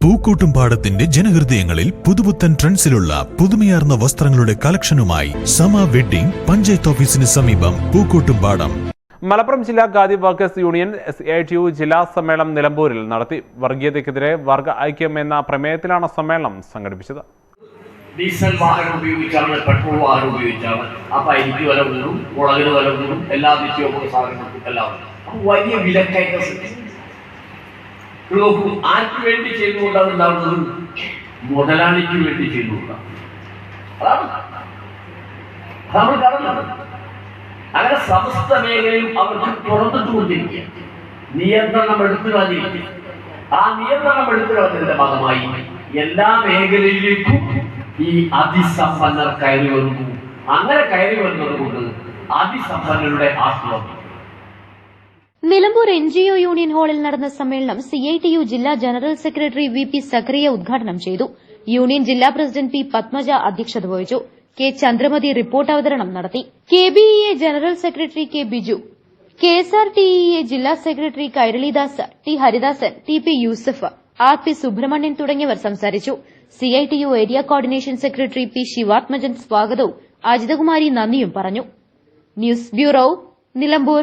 പൂക്കോട്ടുംപാടത്തിന്റെ ജനഹൃദയങ്ങളിൽ പുതുപുത്തൻ ട്രെൻഡ്സിലുള്ള പുതുമയാർന്ന വസ്ത്രങ്ങളുടെ കളക്ഷനുമായി സമ വെഡ്ഡിംഗ് പഞ്ചായത്ത് ഓഫീസിന് സമീപം പൂക്കൂട്ടും പാടം. മലപ്പുറം ജില്ലാ Khadi workers union S A T U ജില്ലാ സമ്മേളനം നിലമ്പൂരിൽ നടത്തി. വർഗീയതയ്ക്കെതിരെ വർഗ ഐക്യം എന്ന പ്രമേയത്തിലാണ് സമ്മേളനം സംഘടിപ്പിച്ചത്. ഡീസൽ വാഹനം ഉപയോഗിച്ചാണ് പെട്രോൾ വാഹനം ഉപയോഗിച്ചാണ്. അപ്പം അരിക്ക് വില കൂടും മുളകിന് വില കൂടും എല്ലാ നിത്യോപ സാധനങ്ങൾക്കും എല്ലാം വലിയ വിലക്കയറ്റം നോക്കൂ ആർക്ക് വേണ്ടി ചെയ്തുകൊണ്ടാണ് ഉണ്ടാകുന്നത് മുതലാളിക്ക് വേണ്ടി കാണുന്നത് അങ്ങനെ സമസ്ത മേഖലയും അവർക്ക് തുറന്നിട്ടുകൊണ്ടിരിക്കുക. നിയന്ത്രണം എടുത്തു ആ നിയന്ത്രണം എടുത്തു ഭാഗമായി എല്ലാ മേഖലയിലേക്കും ഈ അതിസമ്പന്നർ കയറി വരുന്നു അങ്ങനെ കയറി വരുന്നത് കൊണ്ട് അതിസമ്പന്നരുടെ ആത്മഹത്യ. Nilambur N G O union ഹാളിൽ നടന്ന സമ്മേളനം സി ഐ ടി യു ജില്ലാ general secretary V P Sakariya ഉദ്ഘാടനം ചെയ്തു. യൂണിയൻ ജില്ലാ പ്രസിഡന്റ് പി പത്മജ അധ്യക്ഷത വഹിച്ചു. കെ ചന്ദ്രമതി റിപ്പോർട്ട് അവതരണം നടത്തി. K B E A general secretary K Biju. K S R T E A ജില്ലാ secretary Kairalidas T Haridasan T P Yusuf R P Subramanian തുടങ്ങിയവർ സംസാരിച്ചു. C I T U area coordination secretary P Sivathmajan സ്വാഗതവും അജിതകുമാരി നന്ദിയും പറഞ്ഞു. News bureau Nilambur.